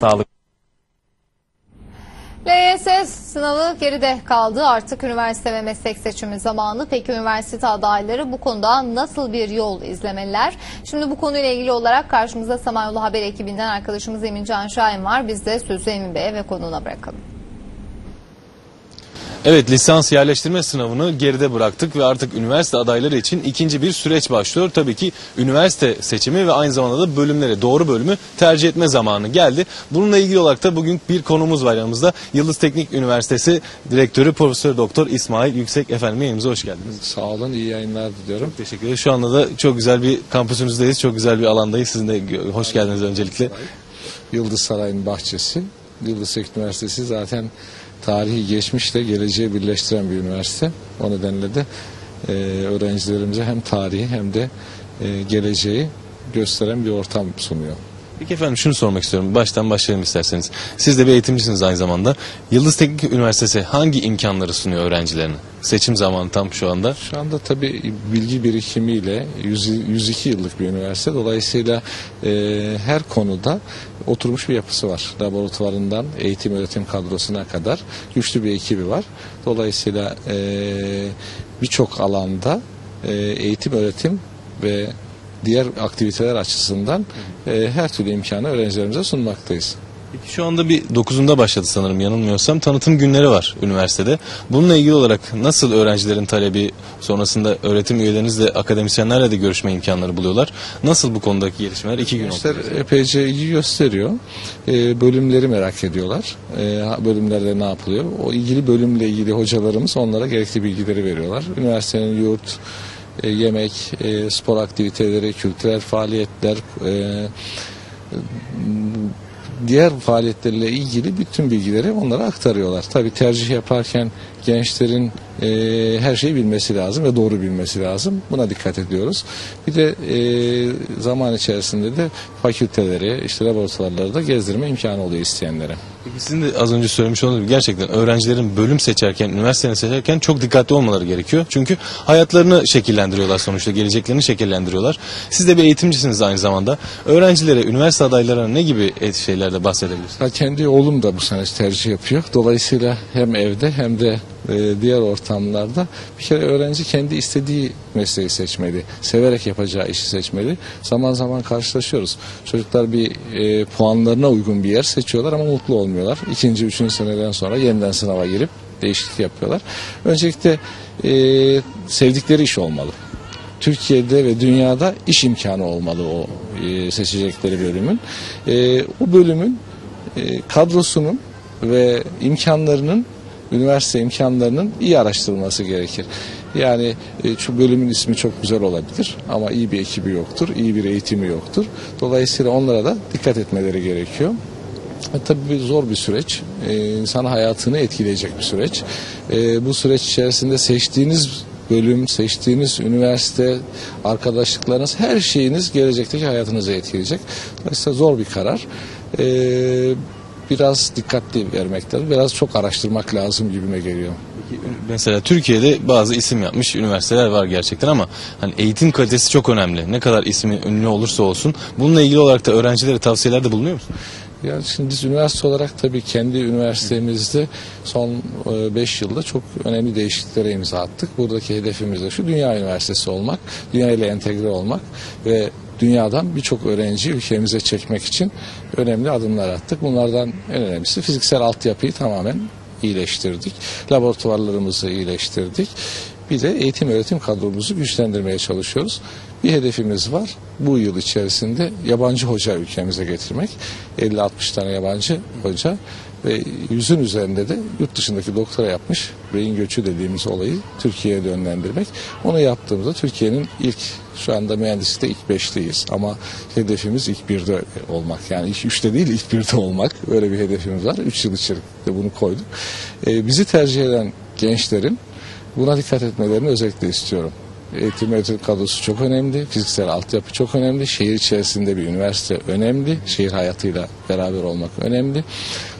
Sağlık. LYS sınavı geride kaldı. Artık üniversite ve meslek seçimi zamanı. Peki üniversite adayları bu konuda nasıl bir yol izlemeliler? Şimdi bu konuyla ilgili olarak karşımızda Samanyolu Haber ekibinden arkadaşımız Emin Can Şahin var. Biz de sözü Emin Bey'e ve konuğuna bırakalım. Evet lisans yerleştirme sınavını geride bıraktık ve artık üniversite adayları için ikinci bir süreç başlıyor. Tabii ki üniversite seçimi ve aynı zamanda da bölümleri doğru bölümü tercih etme zamanı geldi. Bununla ilgili olarak da bugün bir konumuz var yanımızda. Yıldız Teknik Üniversitesi Direktörü Profesör Doktor İsmail Yüksek efendim yayınımıza hoş geldiniz. Sağ olun, iyi yayınlar diliyorum. Teşekkür ederim. Şu anda da çok güzel bir kampüsümüzdeyiz. Çok güzel bir alandayız. Sizin de hoş geldiniz öncelikle. Yıldız Sarayı'nın bahçesi. Yıldız Teknik Üniversitesi zaten tarihi geçmişle geleceği birleştiren bir üniversite. O nedenle de e, öğrencilerimize hem tarihi hem de e, geleceği gösteren bir ortam sunuyor. Peki efendim şunu sormak istiyorum. Baştan başlayalım isterseniz. Siz de bir eğitimcisiniz aynı zamanda. Yıldız Teknik Üniversitesi hangi imkanları sunuyor öğrencilerine? Seçim zamanı tam şu anda. Şu anda tabii bilgi birikimiyle 100 102 yıllık bir üniversite. Dolayısıyla e, her konuda oturmuş bir yapısı var. Laboratuvarından eğitim öğretim kadrosuna kadar güçlü bir ekibi var. Dolayısıyla e, birçok alanda e, eğitim öğretim ve diğer aktiviteler açısından e, her türlü imkanı öğrencilerimize sunmaktayız. Peki şu anda bir 9'unda başladı sanırım yanılmıyorsam. Tanıtım günleri var üniversitede. Bununla ilgili olarak nasıl öğrencilerin talebi sonrasında öğretim üyelerinizle akademisyenlerle de görüşme imkanları buluyorlar? Nasıl bu konudaki gelişmeler? iki gün oldu. Gençler epeyce ilgi gösteriyor. Ee, bölümleri merak ediyorlar. Ha- bölümlerde ne yapılıyor? O ilgili bölümle ilgili hocalarımız onlara gerekli bilgileri veriyorlar. Üniversitenin yurt, e, yemek, e, spor aktiviteleri, kültürel faaliyetler, e, diğer faaliyetlerle ilgili bütün bilgileri onlara aktarıyorlar. Tabii tercih yaparken gençlerin e, her şeyi bilmesi lazım ve doğru bilmesi lazım. Buna dikkat ediyoruz. Bir de e, zaman içerisinde de fakülteleri, işte laboratuvarları da gezdirme imkanı oluyor isteyenlere. Peki sizin de az önce söylemiş olduğunuz gibi gerçekten öğrencilerin bölüm seçerken, üniversiteni seçerken çok dikkatli olmaları gerekiyor. Çünkü hayatlarını şekillendiriyorlar sonuçta, geleceklerini şekillendiriyorlar. Siz de bir eğitimcisiniz aynı zamanda. Öğrencilere, üniversite adaylarına ne gibi şeylerde bahsedebilirsiniz? Ha, kendi oğlum da bu sene tercih yapıyor. Dolayısıyla hem evde hem de e, diğer ortamlarda bir kere öğrenci kendi istediği mesleği seçmeli. Severek yapacağı işi seçmeli. Zaman zaman karşılaşıyoruz. Çocuklar bir e, puanlarına uygun bir yer seçiyorlar ama mutlu olmuyorlar. İkinci, üçüncü seneden sonra yeniden sınava girip değişiklik yapıyorlar. Öncelikle e, sevdikleri iş olmalı. Türkiye'de ve dünyada iş imkanı olmalı o e, seçecekleri bölümün. E, o bölümün e, kadrosunun ve imkanlarının üniversite imkanlarının iyi araştırılması gerekir. Yani e, şu bölümün ismi çok güzel olabilir ama iyi bir ekibi yoktur, iyi bir eğitimi yoktur. Dolayısıyla onlara da dikkat etmeleri gerekiyor. E, tabii zor bir süreç. E, insan hayatını etkileyecek bir süreç. E, bu süreç içerisinde seçtiğiniz bölüm, seçtiğiniz üniversite, arkadaşlıklarınız, her şeyiniz gelecekteki hayatınızı etkileyecek. Dolayısıyla zor bir karar. E, biraz dikkatli vermek lazım. Biraz çok araştırmak lazım gibime geliyor. Mesela Türkiye'de bazı isim yapmış üniversiteler var gerçekten ama hani eğitim kalitesi çok önemli. Ne kadar ismi ünlü olursa olsun. Bununla ilgili olarak da öğrencilere tavsiyelerde bulunuyor musunuz? Yani şimdi biz üniversite olarak tabii kendi üniversitemizde son 5 yılda çok önemli değişikliklere imza attık. Buradaki hedefimiz de şu dünya üniversitesi olmak, dünya ile entegre olmak ve dünyadan birçok öğrenciyi ülkemize çekmek için önemli adımlar attık. Bunlardan en önemlisi fiziksel altyapıyı tamamen iyileştirdik. Laboratuvarlarımızı iyileştirdik. Bir de eğitim öğretim kadromuzu güçlendirmeye çalışıyoruz. Bir hedefimiz var. Bu yıl içerisinde yabancı hoca ülkemize getirmek. 50-60 tane yabancı hoca ve yüzün üzerinde de yurt dışındaki doktora yapmış beyin göçü dediğimiz olayı Türkiye'ye yönlendirmek. Onu yaptığımızda Türkiye'nin ilk şu anda mühendislikte ilk beşliyiz ama hedefimiz ilk birde olmak. Yani ilk üçte değil ilk birde olmak. Böyle bir hedefimiz var. Üç yıl içerisinde bunu koyduk. Ee, bizi tercih eden gençlerin Buna dikkat etmelerini özellikle istiyorum. Eğitim öğretim kadrosu çok önemli, fiziksel altyapı çok önemli, şehir içerisinde bir üniversite önemli, şehir hayatıyla beraber olmak önemli.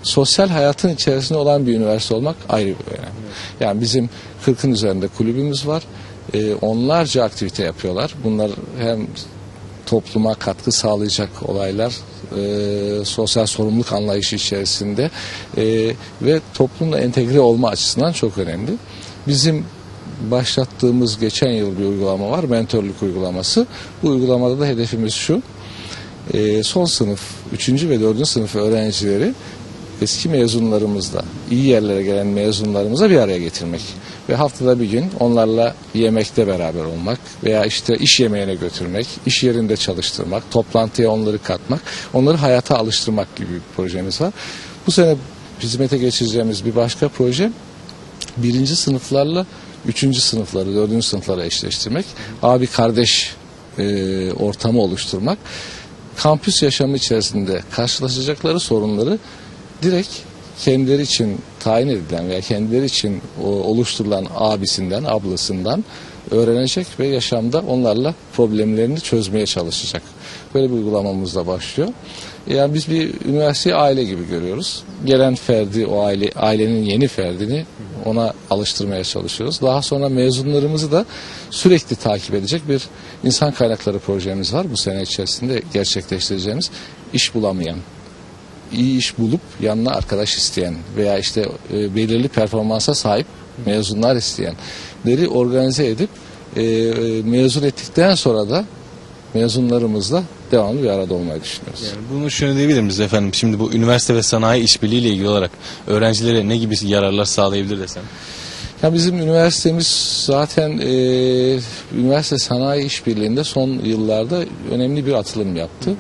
Sosyal hayatın içerisinde olan bir üniversite olmak ayrı bir önemli. Yani bizim 40'ın üzerinde kulübümüz var, Ee, onlarca aktivite yapıyorlar. Bunlar hem topluma katkı sağlayacak olaylar, e, sosyal sorumluluk anlayışı içerisinde e, ve toplumla entegre olma açısından çok önemli. Bizim başlattığımız geçen yıl bir uygulama var, mentorluk uygulaması. Bu uygulamada da hedefimiz şu, e, son sınıf, 3. ve 4. sınıf öğrencileri eski mezunlarımızla, iyi yerlere gelen mezunlarımıza bir araya getirmek. Ve haftada bir gün onlarla yemekte beraber olmak veya işte iş yemeğine götürmek, iş yerinde çalıştırmak, toplantıya onları katmak, onları hayata alıştırmak gibi bir projemiz var. Bu sene hizmete geçireceğimiz bir başka proje birinci sınıflarla üçüncü sınıfları, dördüncü sınıfları eşleştirmek, abi kardeş e, ortamı oluşturmak, kampüs yaşamı içerisinde karşılaşacakları sorunları direkt kendileri için tayin edilen veya kendileri için oluşturulan abisinden, ablasından öğrenecek ve yaşamda onlarla problemlerini çözmeye çalışacak. Böyle bir uygulamamızla başlıyor. Yani biz bir üniversiteyi aile gibi görüyoruz. Gelen ferdi, o aile, ailenin yeni ferdini ona alıştırmaya çalışıyoruz. Daha sonra mezunlarımızı da sürekli takip edecek bir insan kaynakları projemiz var. Bu sene içerisinde gerçekleştireceğimiz iş bulamayan, iyi iş bulup yanına arkadaş isteyen veya işte e, belirli performansa sahip mezunlar isteyenleri organize edip e, e, mezun ettikten sonra da mezunlarımızla devamlı bir arada olmayı düşünüyoruz. Yani bunu şöyle diyebilir miyiz efendim? Şimdi bu üniversite ve sanayi işbirliği ile ilgili olarak öğrencilere ne gibi yararlar sağlayabilir desem? Ya bizim üniversitemiz zaten e, üniversite sanayi işbirliğinde son yıllarda önemli bir atılım yaptı.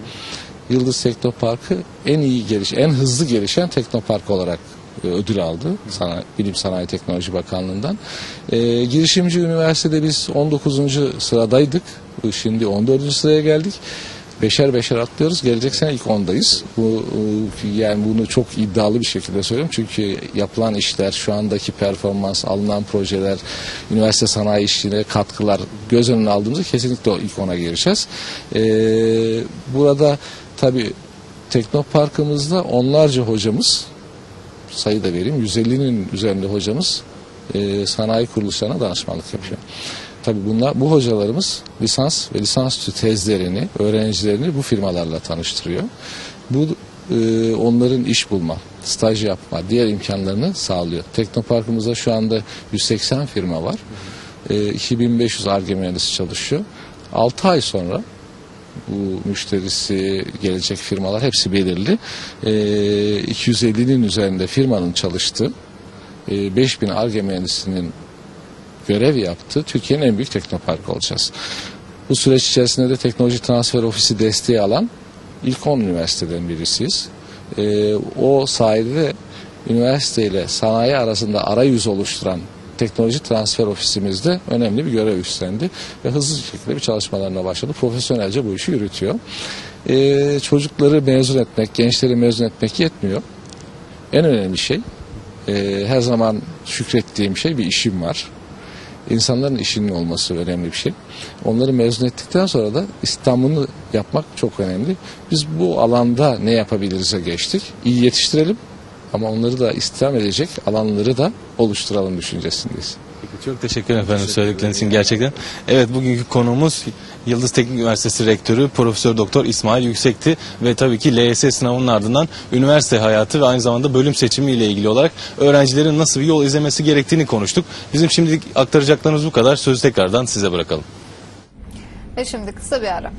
Yıldız Teknoparkı en iyi geliş, en hızlı gelişen teknopark olarak ödül aldı Sanayi, Bilim Sanayi Teknoloji Bakanlığı'ndan. E, girişimci üniversitede biz 19. sıradaydık. Şimdi 14. sıraya geldik. Beşer beşer atlıyoruz. Gelecek sene ilk ondayız. Bu e, yani bunu çok iddialı bir şekilde söylüyorum. Çünkü yapılan işler, şu andaki performans, alınan projeler, üniversite sanayi işine katkılar göz önüne aldığımızda kesinlikle ilk ona gireceğiz. E, burada tabii Teknoparkımızda onlarca hocamız sayı da vereyim 150'nin üzerinde hocamız e, sanayi kuruluşlarına danışmanlık yapıyor. Tabii bunlar bu hocalarımız lisans ve lisansüstü tezlerini, öğrencilerini bu firmalarla tanıştırıyor. Bu e, onların iş bulma, staj yapma, diğer imkanlarını sağlıyor. Teknoparkımızda şu anda 180 firma var. E, 2500 ARGE çalışıyor. 6 ay sonra bu müşterisi gelecek firmalar hepsi belirli. E, 250'nin üzerinde firmanın çalıştığı e, 5000 ARGE mühendisinin görev yaptığı Türkiye'nin en büyük teknoparkı olacağız. Bu süreç içerisinde de teknoloji transfer ofisi desteği alan ilk 10 üniversiteden birisiyiz. E, o sayede de üniversite ile sanayi arasında arayüz oluşturan teknoloji transfer ofisimizde önemli bir görev üstlendi ve hızlı şekilde bir çalışmalarına başladı. Profesyonelce bu işi yürütüyor. Ee, çocukları mezun etmek, gençleri mezun etmek yetmiyor. En önemli şey, e, her zaman şükrettiğim şey bir işim var. İnsanların işinin olması önemli bir şey. Onları mezun ettikten sonra da İstanbul'u yapmak çok önemli. Biz bu alanda ne yapabiliriz'e geçtik. İyi yetiştirelim ama onları da istihdam edecek alanları da oluşturalım düşüncesindeyiz. Peki, çok teşekkür ederim efendim söyledikleriniz için gerçekten. Evet bugünkü konuğumuz Yıldız Teknik Üniversitesi Rektörü Profesör Doktor İsmail Yüksekti ve tabii ki LYS sınavının ardından üniversite hayatı ve aynı zamanda bölüm seçimi ile ilgili olarak öğrencilerin nasıl bir yol izlemesi gerektiğini konuştuk. Bizim şimdilik aktaracaklarımız bu kadar. Sözü tekrardan size bırakalım. Ve şimdi kısa bir ara.